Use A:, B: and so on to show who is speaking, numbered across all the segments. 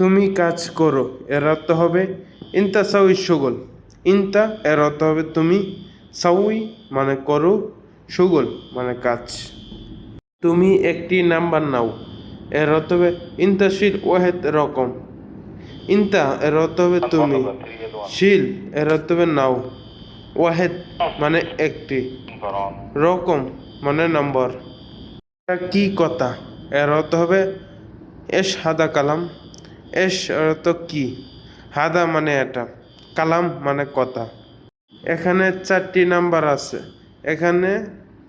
A: তুমি কাজ করো এর অর্থ হবে। ইনতা সাউই সুগল। ইনতা এর অর্থ হবে তুমি। সাউই মানে করো, সুগল মানে কাজ। তুমি একটি নাম্বার নাও। এর অর্থ হবে ইনতা শিল ওয়াহেদ রকম। ইনতা এর অর্থ হবে তুমি। শিল এর অর্থ হবে নাও। ওয়াহেদ মানে একটি। রকম মানে নম্বর। কি কথা? এর অর্থ হবে এস হাদা কালাম। এস অর্থ কি? হাদা মানে এটা, কালাম মানে কথা। এখানে চারটি নাম্বার আছে। এখানে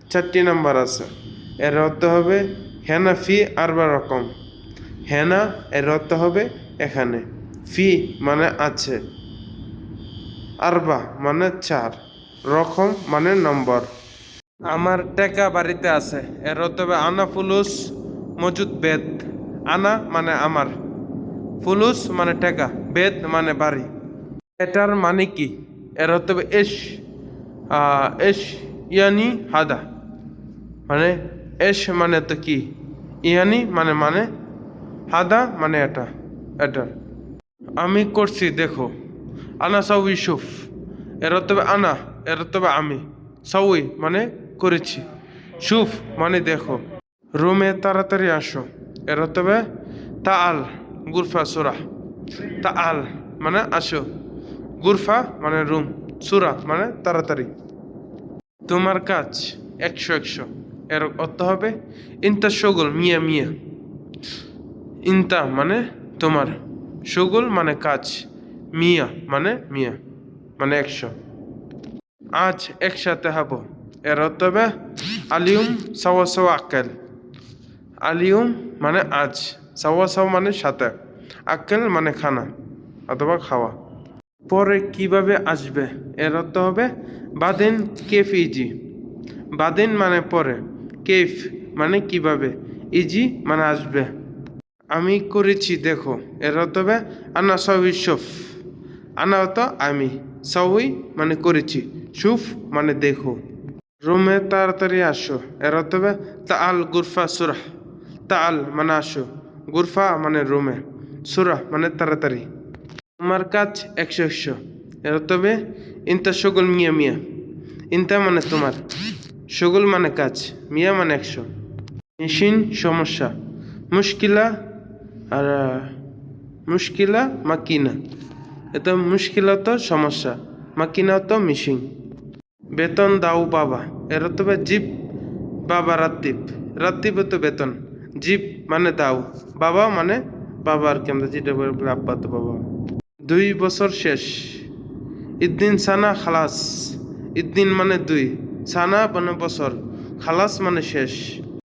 A: চারটি নাম্বার আছে। এর অর্থ হবে হেনা ফি আরবা রকম। হেনা এর অর্থ হবে এখানে। ফি মানে আছে। আরবা মানে চার। রকম মানে নম্বর। আমার টেকা বাড়িতে আছে। এর অর্থ হবে আনা ফুলুস মজুদ বেদ। আনা মানে আমার। ফুলুস মানে টাকা বেদ মানে বাড়ি। এটার মানে কি? এর অর্থ হবে এস এস ইয়ানি হাদা। মানে এস মানে তো কি? ইয়ানি মানে মানে হাদা মানে এটা এটা আমি করছি, দেখো। আনা সাউ ইউসুফ। এর হবে আনা, এর হবে আমি। সাউই মানে করেছি। সুফ মানে দেখো। রুমে তাড়াতাড়ি আসো। এর হবে তা আল গুরফা সুরা তা আল মানে আসো। গুরফা মানে রুম সুরা মানে তাড়াতাড়ি। তোমার কাজ, একশো একশো। এর অর্থ হবে, ইনতা সগল মিয়া মিয়া। ইনতা মানে তোমার। সগল মানে কাজ, মিয়া মানে মিয়া মানে একশো। আজ একসাথে হব। এর অর্থ হবে আলিউম সাওয়া সাওয়া আক্কেল আলিউম মানে আজ। সাওয়া সাওয়া মানে সাথে, আক্কেল মানে খানা অথবা খাওয়া। পরে কীভাবে আসবে? এর অর্থ হবে বাদেন কেফ ইজি। বাদেন মানে পরে, কেফ মানে কীভাবে? ইজি মানে আসবে। আমি করেছি, দেখো। এর অর্থ হবে আনা সবই সফ। আনা অত আমি সবই মানে করেছি, সুফ মানে দেখো। রুমে তাড়াতাড়ি আসো। এর অর্থ হবে তা আল গুরফা সুরাহ। তা আল মানে আসো। গুরফা মানে রুমে। সুরা মানে তাড়াতাড়ি। তোমার কাজ একশো একশো। এর তবে ইনতা সগল মিয়া মিয়া। ইনতা মানে তোমার। সগল মানে কাজ, মিয়া মানে একশো। মেশিন সমস্যা। মুশকিলা আর, মুশকিলা মাকিনা। এটা মুশকিলা তো সমস্যা, মাকিনা তো মিশিং বেতন দাও বাবা। এর তবে জিপ বাবা রাত্তিব। রাত্তিব তো বেতন। জিপ মানে দাও, বাবা মানে বাবা আর কি আমরা যেটা বলি আব্বা তো বাবা। দুই বছর শেষ। ইদ্দিন সানা খালাস। ইদ্দিন মানে দুই, সানা মানে বছর, খালাস মানে শেষ।